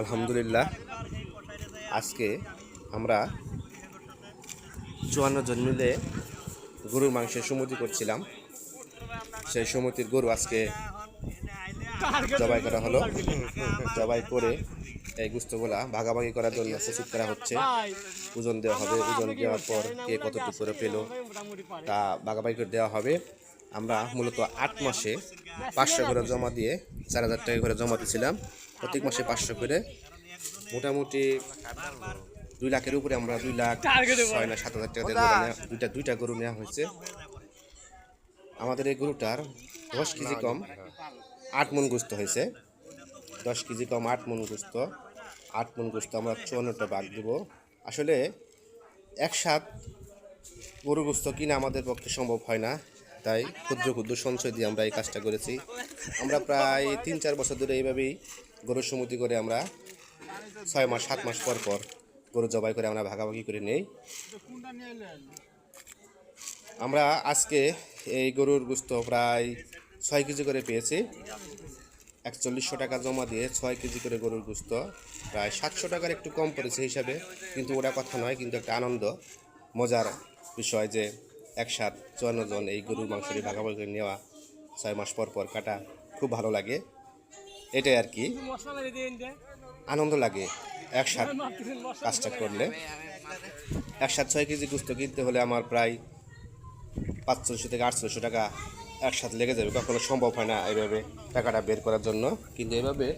আলহামদুলিল্লাহ। আজকে আমরা চুয়ান্ন জন মিলে গরুর মাংসের সমুদ্র করছিলাম। সেই সমুদ্রের গরু আজকে জবাই করা হলো। জবাই করে এই গুস্তগুলা ভাগাভাগি করার জন্য প্রস্তুত করা হচ্ছে। ওজন দেওয়া হবে, ওজন দেওয়ার পর কে কতটুকু করে পেল তা ভাগাভাগি করে দেওয়া হবে। আমরা মূলত আট মাসে পাঁচশো করে জমা দিয়ে চার হাজার টাকা করে জমা দিয়েছিলাম। প্রত্যেক মাসে পাঁচশো করে। মোটামুটি দুই লাখের উপরে আমরা দুই লাখ ছয় লাখ সাত হাজার টাকা দুইটা দুইটা গরু নেওয়া হয়েছে। আমাদের এই গরুটার দশ কেজি কম আট মন গুস্ত হয়েছে। দশ কেজি কম আট মন গুস্ত। আট মন গুস্ত আমরা চুয়ান্নটা বাদ দেব। আসলে একসাথ গরু গোস্ত কিনা আমাদের পক্ষে সম্ভব হয় না। তাই ক্ষুদ্র ক্ষুদ্র সঞ্চয় দিয়ে আমরা এই কাজটা করেছি। আমরা প্রায় তিন চার বছর ধরে এইভাবেই গরুর সমিতি করে আমরা ছয় মাস, সাত মাস পর পর গরু জবাই করে আমরা ভাগাভাগি করে নেই। আমরা আজকে এই গরুর গোস্ত প্রায় ছয় কেজি করে পেয়েছি। একচল্লিশশো টাকা জমা দিয়ে ছয় কেজি করে গরুর গোস্ত প্রায় সাতশো টাকার একটু কম পড়েছে হিসাবে, কিন্তু ওটা কথা নয়, কিন্তু একটা আনন্দ, মজার বিষয় যে একসাথ চুয়ান্ন জন এই গরুর মাংসটি ভাগাভাগি করে নেওয়া ছয় মাস পর পর কাটা খুব ভালো লাগে। এটাই আর কি। আনন্দ লাগে একসাথ কাজটা করলে। একসাথ ছয় কেজি গুস্ত কিনতে হলে আমার প্রায় পাঁচশোশো থেকে আটশোশো টাকা একসাথে লেগে যাবে। কখনো সম্ভব হয় না এইভাবে টাকাটা বের করার জন্য। কিন্তু এভাবে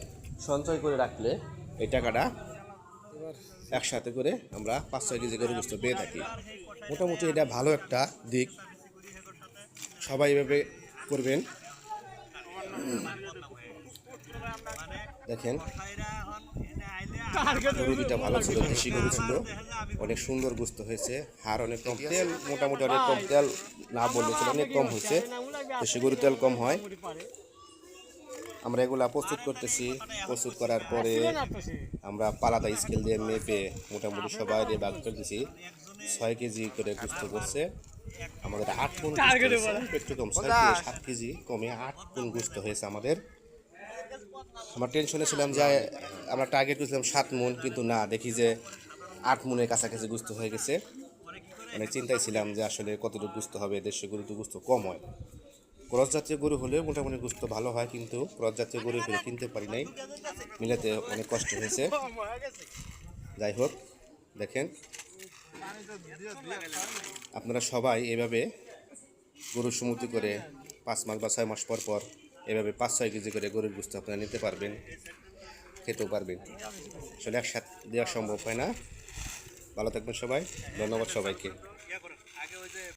সঞ্চয় করে রাখলে এই টাকাটা একসাথে করে আমরা পাঁচ ছয় কেজি করে গুস্ত পেয়ে থাকি। মোটামুটি এটা ভালো একটা দিক। সবাই এভাবে করবেন। দেখেন গরু দুটা ভালো ছিল, দেশি গরু ছিল। অনেক সুন্দর গুস্ত হয়েছে। হার অনেক কম, তেল মোটামুটি অনেক কম, তেল না বললে অনেক কম হয়েছে। দেশি গরু তেল কম হয়। আমরা এগুলা প্রস্তুত করতেছি। প্রস্তুত করার পরে আমরা পালাদা স্কেল দিয়ে মেপে মোটামুটি সবাই দিয়ে ভাগ করতেছি ছয় কেজি করে গুস্ত করছে। আমাদের আট কোন একটু কম ছয় সাত কেজি কমে আট কোন গুস্ত হয়েছে আমাদের। আমরা টেনশনে ছিলাম যে আমরা টার্গেট করেছিলাম সাত মন কিন্তু না দেখি যে আট মনের কাছাকাছি গুস্ত হয়ে গেছে। মানে চিন্তায় ছিলাম যে আসলে কতটুকু গুস্ত হবে দেশে গরু তো গুস্ত কম হয়। ক্রস জাতীয় গরু হলে মোটামুটি গুস্ত ভালো হয়, কিন্তু ক্রস জাতীয় গরু ফিরে কিনতে পারি নাই। মিলাতে অনেক কষ্ট হয়েছে। যাই হোক, দেখেন। আপনারা সবাই এভাবে গরুর সমুদ্র করে পাঁচ মাস বা ছয় মাস পর পর এভাবে পাঁচ, ছয় কেজি করে গরুর গুস্ত আপনারা নিতে পারবেন, খেতেও পারবেন। আসলে একসাথে দেওয়া সম্ভব হয় না। ভালো থাকবেন সবাই, ধন্যবাদ সবাইকে।